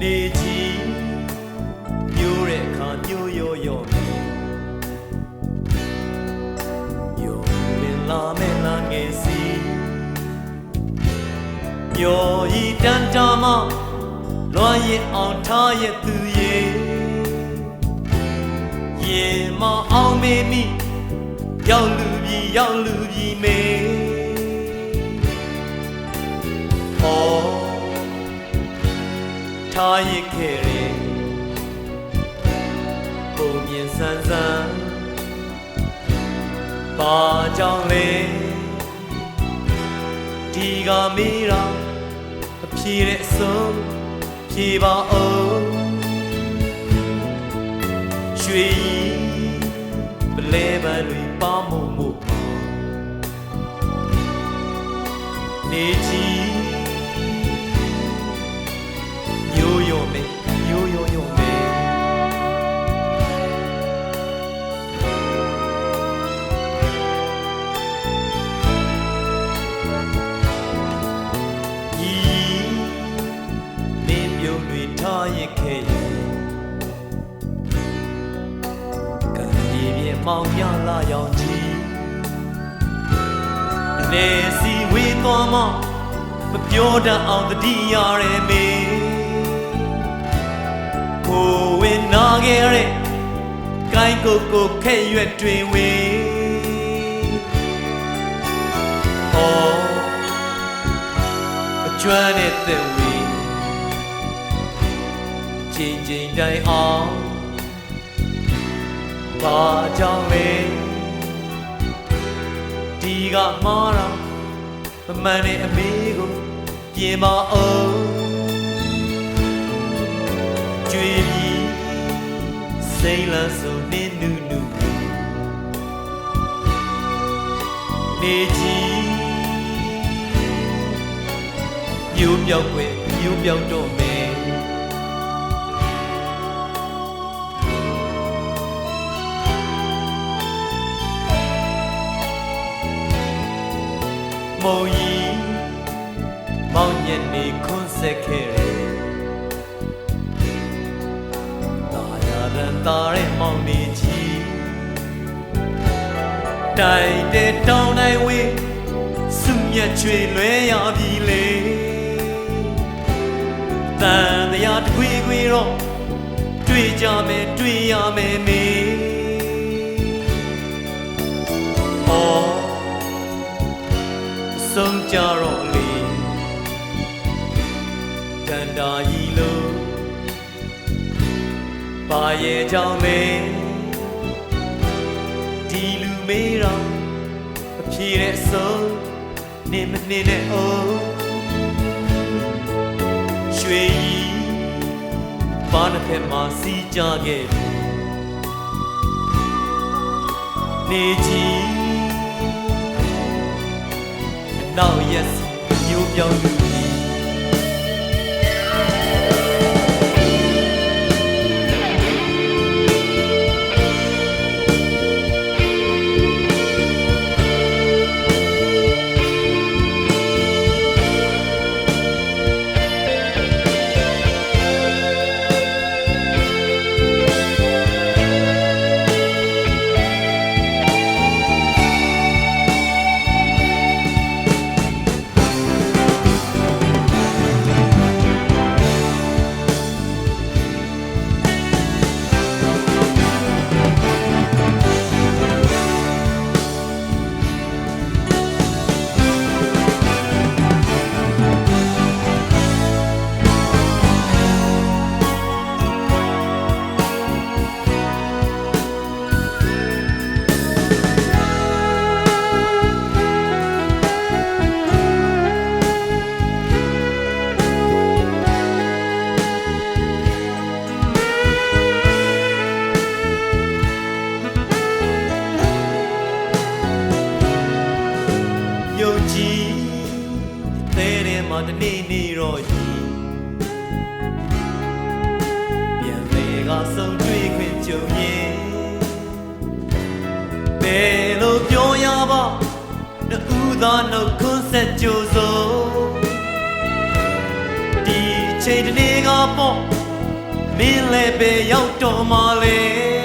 နေကြီးမျိုးတဲ့အခါမျိုးရောရောမျိုးမင်းလာမင်းလာငယ်စီမျိုးဤတန်တာမလွှမ်းရင်အောင်ထားရဲ့သူရဲ့ရေမအောင်မေမိရောက်လူပြီရောက်လူပြီမေ ထားရခဲ့တဲ့ပုံမြင်ဆန်းဆန်းဘာကြောင့်လဲဒီကမေးတော့အဖြေတဲ့အဆုံးဖြေပါအောင်ရွှေကြီးပလဲပန်းတွေပါမှုမှုနေချီ မောင်ရလာရောက်ကြည့်အနေစီဝေးသွားမှမပြောတတ်အောင်တတိရရဲမေကိုဝင်နာခဲ့တဲ့ကိုင်းကိုကိုခက်ရွက်တွေဝေဟောအကျွမ်းနဲ့တဲ့ဝေချိန်ချိန်တိုင်းအောင် ဘာကြောင့်လဲဒီကမှားတော့မမှန်တဲ့အမေကိုပြင်မအောင်ကျွေးပြီးစိမ့်လန်းစုံနင်းနူးနူးနေကြီးမျိုးပြောက်ွယ်မျိုးပြောက်တော့ မယ်မုံကြီးမောင်ညက်နေခွန်းဆက်ခဲ့တယ်တာယာရန်တာရဲ့မောင်နေကြီးတိုင်တဲ့တောင်းတိုင်းဝေးစုမြတ်ချွေလွဲရပြီလေတန်တရားတစ်ခွေခွေတော့တွေ့ကြမယ်တွေ့ရမယ်မေဟော ဆုံးကြတော့လေတန်တာကြီးလို့ပါရဲ့ကြောင့်လေဒီလူမေးတော့အဖြေနဲ့ဆုံးနေမနေနဲ့အိုးရွှေကြီးဘာနှစ်ဖက်မှာစီးကြခဲ့ပြီနေကြီး နောက်ရက်စီမျိုးပြောင်းလူ တနေ့နေ့တော့ကြီးပြန်လေကဆုံတွေ့ခွင့်ကြုံရင်ဘယ်လိုပြောရပါနှူးသာနှုတ်ခွန်းဆက်ကြိုစို့ဒီချိန်တနေ့ကပေါ့မင်းလည်းပဲရောက်တော်မှာလေ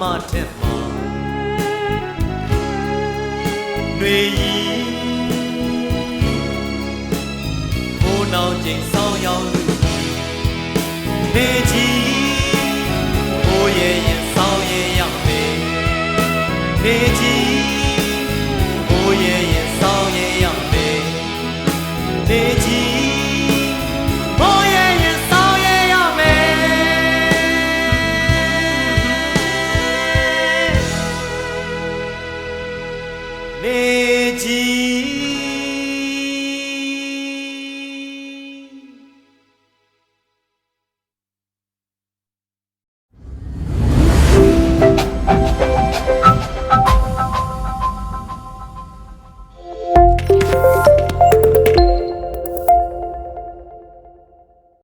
မထက်မှာတွေကြီးဘိုးနောင်ချင်းဆောင်ရောက်လူနေကြီး